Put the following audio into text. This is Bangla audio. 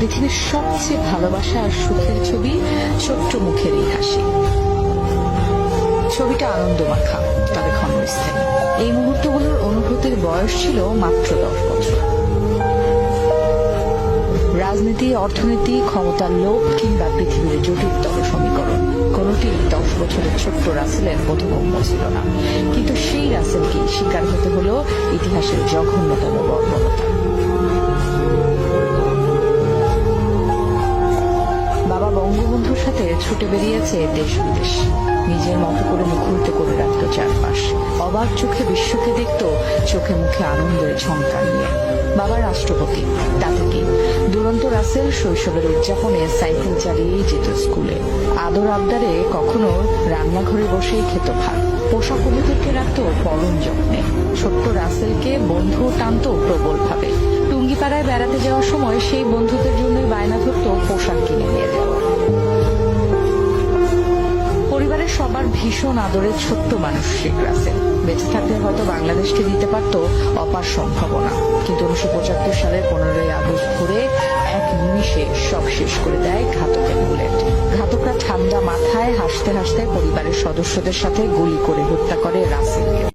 পৃথিবীর সবচেয়ে ভালোবাসা আর সুখের ছবি ছোট্ট মুখের এই হাসি। ছবিটা আনন্দমাখা, তবে ক্ষণস্থায়ী। এই মুহূর্তগুলোর অনুভূতির বয়স ছিল মাত্র দশ বছর। রাজনীতি, অর্থনীতি, ক্ষমতার লোভ কিংবা পৃথিবীর জটিলতর সমীকরণ, কোনটি দশ বছরের ছোট্ট রাসেলের বোধগম্য ছিল না। কিন্তু সেই রাসেলকে শিকার হতে হলো ইতিহাসের জঘন্যতম বর্বরতা। বঙ্গবন্ধুর সাথে ছুটে বেরিয়েছে দেশ বিদেশ। নিজের মতো করে মুখরিত করে রাখত চারপাশ। অবাক চোখে বিশ্বকে দেখত, চোখে মুখে আনন্দের ঝঙ্কার নিয়ে। বাবা রাষ্ট্রপতি, তাতে কি? দুরন্ত রাসেল শৈশবের উদযাপনে সাইকেল চালিয়েই যেত স্কুলে। আদর আবদারে কখনো রান্নাঘরে বসেই খেত ভাত। পোষা কবুতরকে রাখত পরম যত্নে। ছোট্ট রাসেলকে বন্ধু টানত প্রবল ভাবে টুঙ্গিপাড়ায় বেড়াতে যাওয়ার সময় সেই বন্ধুদের জন্যই বায়না ধরত পোশাক কিনে নিয়ে যাওয়া। সবার ভীষণ আদরের ছোট্ট মানুষ শেখ রাসেল। বেঁচে থাকলে হয়তো বাংলাদেশকে দিতে পারত অপার সম্ভাবনা। কিন্তু উনিশশো পঁচাত্তর সালের পনেরোই আগস্ট ভোরে এক নিমিষে সব শেষ করে দেয় ঘাতকের বুলেট। ঘাতকরা ঠান্ডা মাথায় হাসতে হাসতে পরিবারের সদস্যদের সাথে গুলি করে হত্যা করে রাসেলকে।